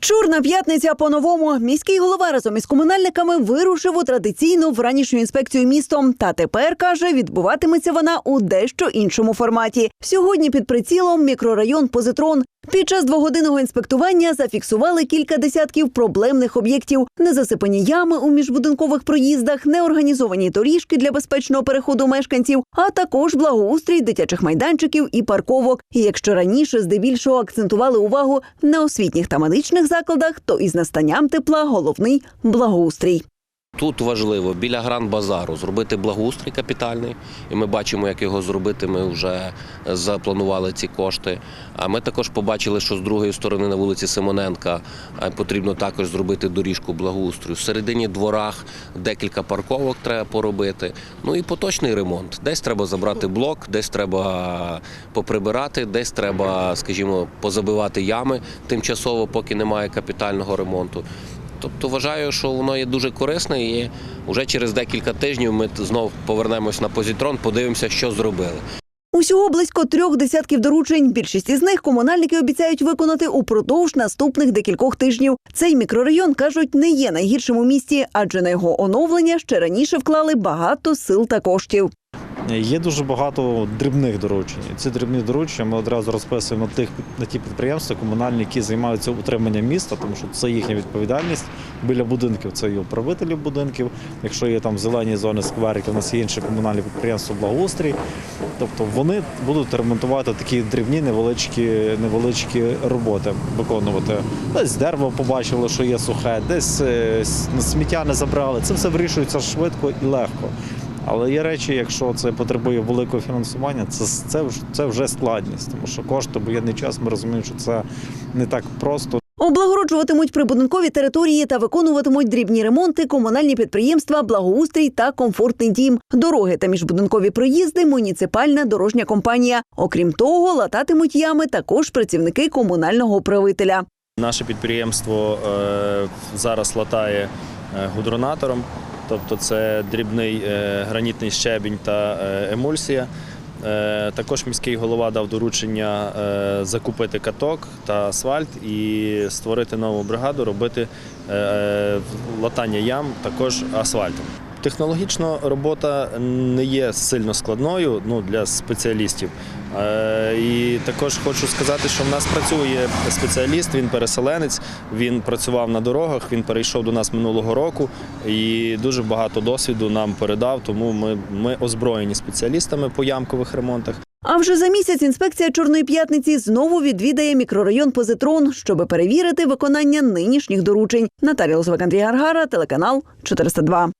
Чорна п'ятниця по-новому. Міський голова разом із комунальниками вирушив у традиційну вранішню інспекцію містом. Та тепер каже, відбуватиметься вона у дещо іншому форматі. Сьогодні під прицілом мікрорайон Позитрон. Під час двогодинного інспектування зафіксували кілька десятків проблемних об'єктів: незасипані ями у міжбудинкових проїздах, неорганізовані доріжки для безпечного переходу мешканців, а також благоустрій дитячих майданчиків і парковок. І якщо раніше здебільшого акцентували увагу на освітніх та медичних закладах, то із настанням тепла головний благоустрій. Тут важливо біля гранд базару зробити благоустрій капітальний, і ми бачимо, як його зробити. Ми вже запланували ці кошти. А ми також побачили, що з другої сторони на вулиці Симоненка е, потрібно також зробити доріжку благоустрою. В середині дворах декілька парковок треба поробити. Ну і поточний ремонт. Десь треба забрати блок, десь треба поприбирати, десь треба, скажімо, позабивати ями тимчасово, поки немає капітального ремонту. Тобто вважаю, що воно є дуже корисне і вже через декілька тижнів ми знов повернемось на позитрон, подивимося, що зробили. Усього близько трьох десятків доручень. Більшість із них комунальники обіцяють виконати упродовж наступних декількох тижнів. Цей мікрорайон кажуть не є найгіршим у місті, адже на його оновлення ще раніше вклали багато сил та коштів. Є дуже багато дрібних доручень. Ці дрібні доручення ми одразу розписуємо на ті підприємства комунальні, які займаються утриманням міста, тому що це їхня відповідальність. Біля будинків це і управителі будинків. Якщо є там зелені зони скверики, у нас є інші комунальні підприємства благоустрій. Тобто вони будуть ремонтувати такі дрібні невеличкі, невеличкі роботи виконувати. Десь дерево побачили, що є сухе, десь е, сміття не забрали. Це все вирішується швидко і легко. Але є речі, якщо це потребує великого фінансування, це, це, вже- це вже складність, тому що кошти, воєнний час, ми розуміємо, що це не так просто. Облагороджуватимуть прибудинкові території та виконуватимуть дрібні ремонти комунальні підприємства, благоустрій та комфортний дім, дороги та міжбудинкові проїзди, муніципальна дорожня компанія. Окрім того, лататимуть ями також працівники комунального управителя. Наше підприємство е, зараз латає е, гудронатором, тобто це дрібний е, гранітний щебінь та е, емульсія. Е, Також міський голова дав доручення закупити каток та асфальт і створити нову бригаду, робити латання ям також асфальтом. Технологічно робота не є сильно складною ну, для спеціалістів. Е, І також хочу сказати, що в нас працює спеціаліст, він переселенець, він працював на дорогах, він перейшов до нас минулого року і дуже багато досвіду нам передав, тому ми, ми озброєні спеціалістами по ямкових ремонтах. А вже за місяць інспекція Чорної п'ятниці знову відвідає мікрорайон Позитрон, щоби перевірити виконання нинішніх доручень. Наталія Лозвик, Андрій Гаргара, телеканал 402.